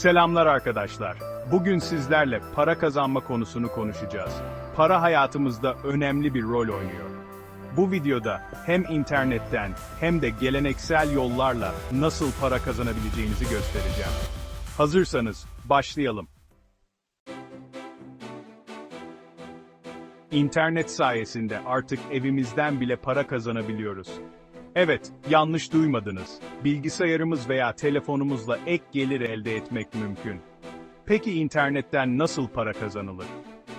Selamlar arkadaşlar. Bugün sizlerle para kazanma konusunu konuşacağız. Para hayatımızda önemli bir rol oynuyor. Bu videoda hem internetten hem de geleneksel yollarla nasıl para kazanabileceğinizi göstereceğim. Hazırsanız başlayalım. İnternet sayesinde artık evimizden bile para kazanabiliyoruz. Evet, yanlış duymadınız. Bilgisayarımız veya telefonumuzla ek gelir elde etmek mümkün. Peki internetten nasıl para kazanılır?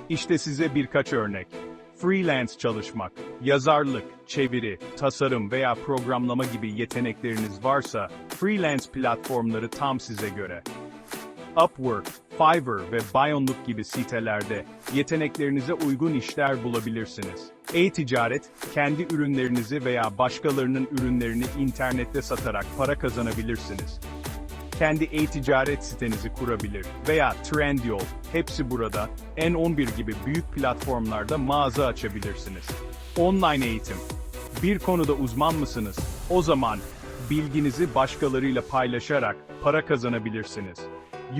İşte size birkaç örnek. Freelance çalışmak, yazarlık, çeviri, tasarım veya programlama gibi yetenekleriniz varsa, freelance platformları tam size göre. Upwork, Fiverr ve Bionlook gibi sitelerde yeteneklerinize uygun işler bulabilirsiniz. E-ticaret, kendi ürünlerinizi veya başkalarının ürünlerini internette satarak para kazanabilirsiniz. Kendi e-ticaret sitenizi kurabilir veya Trendyol, hepsi burada, N11 gibi büyük platformlarda mağaza açabilirsiniz. Online eğitim. Bir konuda uzman mısınız? O zaman bilginizi başkalarıyla paylaşarak para kazanabilirsiniz.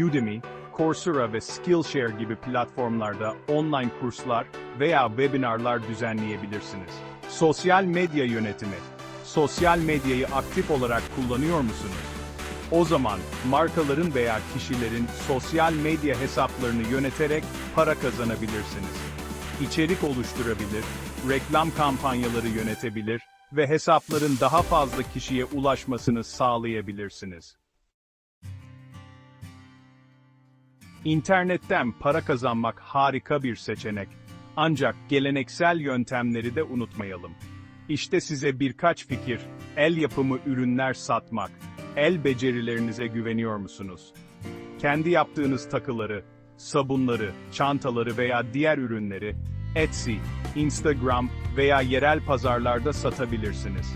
Udemy, Coursera ve Skillshare gibi platformlarda online kurslar veya webinarlar düzenleyebilirsiniz. Sosyal medya yönetimi. Sosyal medyayı aktif olarak kullanıyor musunuz? O zaman markaların veya kişilerin sosyal medya hesaplarını yöneterek para kazanabilirsiniz. İçerik oluşturabilir, reklam kampanyaları yönetebilir ve hesapların daha fazla kişiye ulaşmasını sağlayabilirsiniz. İnternetten para kazanmak harika bir seçenek. Ancak geleneksel yöntemleri de unutmayalım. İşte size birkaç fikir. El yapımı ürünler satmak. El becerilerinize güveniyor musunuz? Kendi yaptığınız takıları, sabunları, çantaları veya diğer ürünleri Etsy, Instagram veya yerel pazarlarda satabilirsiniz.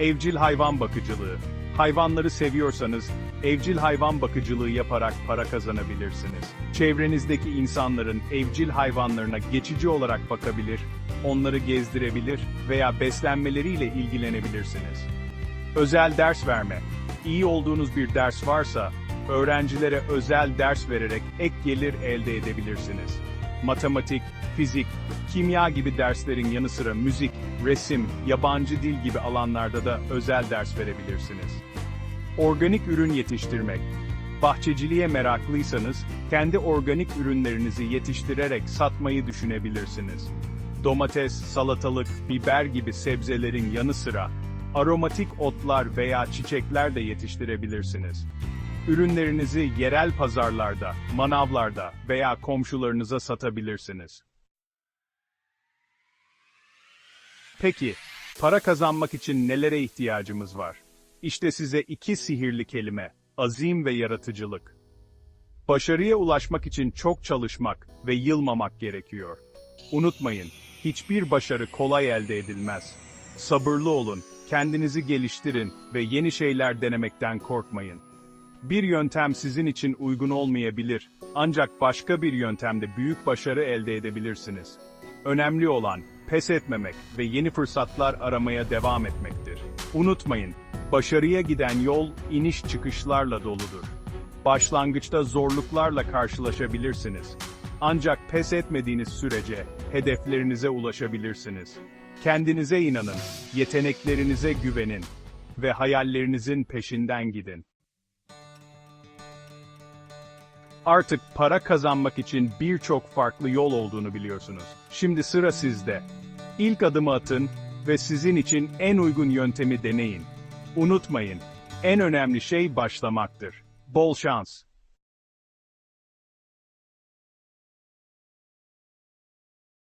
Evcil hayvan bakıcılığı. Hayvanları seviyorsanız, evcil hayvan bakıcılığı yaparak para kazanabilirsiniz. Çevrenizdeki insanların evcil hayvanlarına geçici olarak bakabilir, onları gezdirebilir veya beslenmeleriyle ilgilenebilirsiniz. Özel ders verme. İyi olduğunuz bir ders varsa, öğrencilere özel ders vererek ek gelir elde edebilirsiniz. Matematik, fizik, kimya gibi derslerin yanı sıra müzik, resim, yabancı dil gibi alanlarda da özel ders verebilirsiniz. Organik ürün yetiştirmek. Bahçeciliğe meraklıysanız, kendi organik ürünlerinizi yetiştirerek satmayı düşünebilirsiniz. Domates, salatalık, biber gibi sebzelerin yanı sıra, aromatik otlar veya çiçekler de yetiştirebilirsiniz. Ürünlerinizi yerel pazarlarda, manavlarda veya komşularınıza satabilirsiniz. Peki, para kazanmak için nelere ihtiyacımız var? İşte size iki sihirli kelime, azim ve yaratıcılık. Başarıya ulaşmak için çok çalışmak ve yılmamak gerekiyor. Unutmayın, hiçbir başarı kolay elde edilmez. Sabırlı olun, kendinizi geliştirin ve yeni şeyler denemekten korkmayın. Bir yöntem sizin için uygun olmayabilir, ancak başka bir yöntemde büyük başarı elde edebilirsiniz. Önemli olan, pes etmemek ve yeni fırsatlar aramaya devam etmektir. Unutmayın, başarıya giden yol, iniş çıkışlarla doludur. Başlangıçta zorluklarla karşılaşabilirsiniz. Ancak pes etmediğiniz sürece, hedeflerinize ulaşabilirsiniz. Kendinize inanın, yeteneklerinize güvenin ve hayallerinizin peşinden gidin. Artık para kazanmak için birçok farklı yol olduğunu biliyorsunuz. Şimdi sıra sizde. İlk adımı atın ve sizin için en uygun yöntemi deneyin. Unutmayın, en önemli şey başlamaktır. Bol şans.